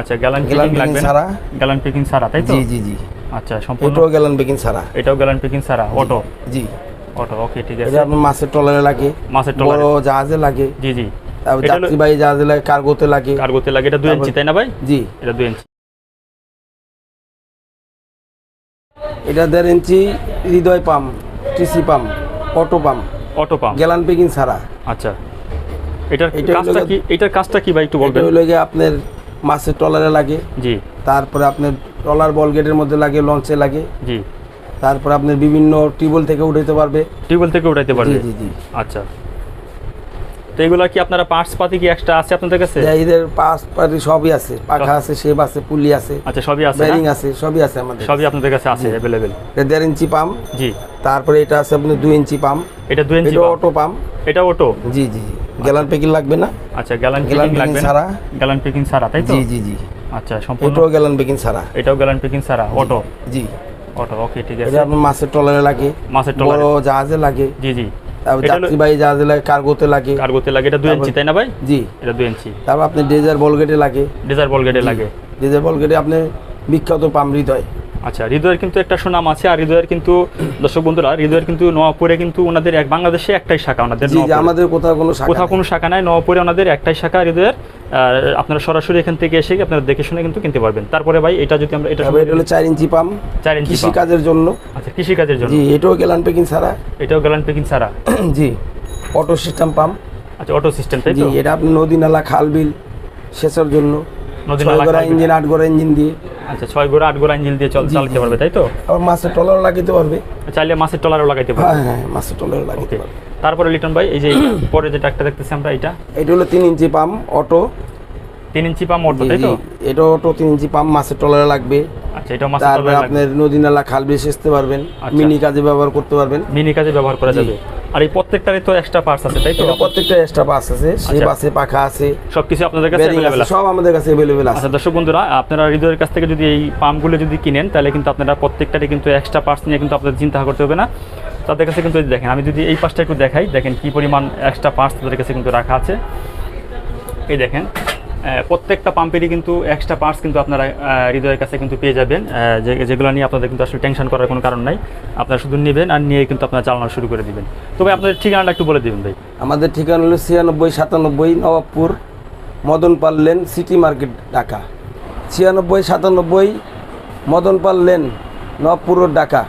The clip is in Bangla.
আচ্ছা গ্যালান গ্যালান লাগবে ছাড়া? গ্যালান পেকিং ছাড়া তাই তো? জি জি জি। আচ্ছা সম্পূর্ণ এটাও গ্যালান পেকিং ছাড়া। এটাও গ্যালান পেকিং ছাড়া অটো জি। অটো ওকে ঠিক এটা আছে। আপনার মাছের ট্রলারে লাগে। মাছের বড় জাহাজে লাগে। জি জি। এটা হলো- যাত্রীবাহী জাহাজে লাগে কার্গোতে লাগে। কার্গোতে লাগে এটা দুই ইঞ্চি তাই না ভাই? জি। এটা দুই ইঞ্চি। এটা দেড় ইঞ্চি হৃদয় pump TC pump auto pump. Auto pump. Gallon packing ছাড়া। আচ্ছা। এটার এটা কাজটা কি এটার কাজটা কি ভাই একটু এটা বলবেন? হলো গিয়ে আপনার মাছের ট্রলারে লাগে। জি। তারপরে আপনার ট্রলার বল গেটের মধ্যে লাগে লঞ্চে লাগে। জি। তারপরে আপনার বিভিন্ন টিউবওয়েল থেকে উঠাইতে পারবে। টিউবওয়েল থেকে উঠাইতে পারবে? জি জি আচ্ছা। তো এগুলা কি আপনারা পার্টস পাতি কি এক্সট্রা আছে আপনাদের কাছে? এদের পাস পাতি সবই আছে। পাখা আছে শেপ আছে পুলি আছে। আচ্ছা সবই আছে বেরিং আছে সবই আছে আমাদের সবই আপনাদের কাছে আছে অ্যাভেলেবেল এটা দেড় ইঞ্চি পাম্প। জি। তারপরে এটা আছে আপনার দুই ইঞ্চি পাম্প। এটা দুই ইঞ্চি এটা অটো পাম্প। এটা অটো? জি জি জি। গ্যালান প্যাকিং লাগবে না? আচ্ছা গ্যালান গ্যালান লাগবে ছাড়া। গ্যালান পেকিং ছাড়া তাই তো? জি জি জি। আচ্ছা সম্পূর্ণ এটাও গ্যালান পেকিং ছাড়া। এটাও গ্যালান প্যাকিং ছাড়া অটো? জি। অটো ওকে ঠিক আছে। এটা আপনার মাছের ট্রলারে লাগে। মাছের বড় জাহাজে লাগে। জি জি। যাত্রীবাহী জাহাজে লাগে কার্গোতে লাগে। কার্গোতে লাগে এটা দুই ইঞ্চি তাই না ভাই? জি। এটা দুই ইঞ্চি। তারপর আপনি ডেজার বলগেটে লাগে। ডিজার বল গেটে লাগে। ডেজার বলগেটে আপনি বিখ্যাত পাম্প হৃদয় আচ্ছা হৃদয়ের কিন্তু একটা সুনাম আছে আর হৃদয়ের কিন্তু দর্শক বন্ধুরা হৃদয়ের কিন্তু নওয়াপুরে কিন্তু ওনাদের এক বাংলাদেশে একটাই শাখা ওনাদের আমাদের কোথাও কোনো শাখা কোথাও কোনো শাখা নাই নওয়াপুরে ওনাদের একটাই শাখা হৃদয়ের। আপনারা সরাসরি এখান থেকে এসে আপনারা দেখে শুনে কিন্তু কিনতে পারবেন। তারপরে ভাই এটা যদি আমরা এটা এটা হলো চার ইঞ্চি পাম্প চার ইঞ্চি কৃষি কাজের জন্য। আচ্ছা কৃষি কাজের জন্য। জি এটাও গ্যালান পেকিং ছাড়া। এটাও গ্যালান পেকিং ছাড়া। জি অটো সিস্টেম পাম্প। আচ্ছা অটো সিস্টেম তাই জি তো এটা আপনি নদী নালা খাল বিল সেচের জন্য। নদী নালা। ইঞ্জিন আট গোড়া ইঞ্জিন দিয়ে। আচ্ছা ছয় গোড়া আট গোড়া ইঞ্জিন দিয়ে চল চালাতে পারবে তাই তো? আবার মাছের ট্রলার লাগাইতে পারবে। চাইলে মাছের টলারও লাগাইতে পারবে। হ্যাঁ হ্যাঁ মাছের ট্রলার লাগাইতে পারবে। তারপরে লিটন ভাই এই যে পরে যেটা একটা দেখতেছি আমরা এটা এটা হলো তিন ইঞ্চি পাম্প অটো। তিন ইঞ্চি পাম অটো তাই তো? এটা অটো তিন ইঞ্চি পাম্প মাছের ট্রলারে লাগবে। আচ্ছা এটাও মাছের টলার লাগবে আপনার নদী নালা খাল বিল সেচতে পারবেন। আচ্ছা। মিনি কাজে ব্যবহার করতে পারবেন। মিনি কাজে ব্যবহার করা যাবে। আর এই প্রত্যেকটারই তো এক্সট্রা পার্টস আছে তাই তো? প্রত্যেকটা এক্সট্রা বাস আছে শেপ আচ্ছা। আছে পাখা আছে সবকিছু আপনাদের কাছে আছে সব আমাদের কাছে অ্যাভেলেবেল আছে। আচ্ছা দর্শক বন্ধুরা আপনারা হৃদয়ের কাছ থেকে যদি এই পাম্পগুলো যদি কিনেন তাহলে কিন্তু আপনারা প্রত্যেকটারই কিন্তু এক্সট্রা পার্টস নিয়ে কিন্তু আপনাদের চিন্তা করতে হবে না। তাদের কাছে কিন্তু দেখেন আমি যদি এই পাশটা একটু দেখাই দেখেন কি পরিমাণ এক্সট্রা পার্টস তাদের কাছে কিন্তু রাখা আছে। এই দেখেন প্রত্যেকটা পাম্পেরই কিন্তু এক্সট্রা পার্টস কিন্তু আপনারা হৃদয়ের কাছে কিন্তু পেয়ে যাবেন। যেগুলো নিয়ে আপনাদের কিন্তু আসলে টেনশন করার কোনো কারণ নাই। আপনারা শুধু নেবেন আর নিয়ে কিন্তু আপনারা চালানো শুরু করে দিবেন। তবে আপনাদের ঠিকানাটা একটু বলে দিবেন ভাই। আমাদের ঠিকানা হলো ছিয়ানব্বই সাতানব্বই Nawabpur Madan Pal lane, city market, Dhaka. ছিয়ানব্বই সাতানব্বই মদন পাল লেন, নবাবপুর ঢাকা।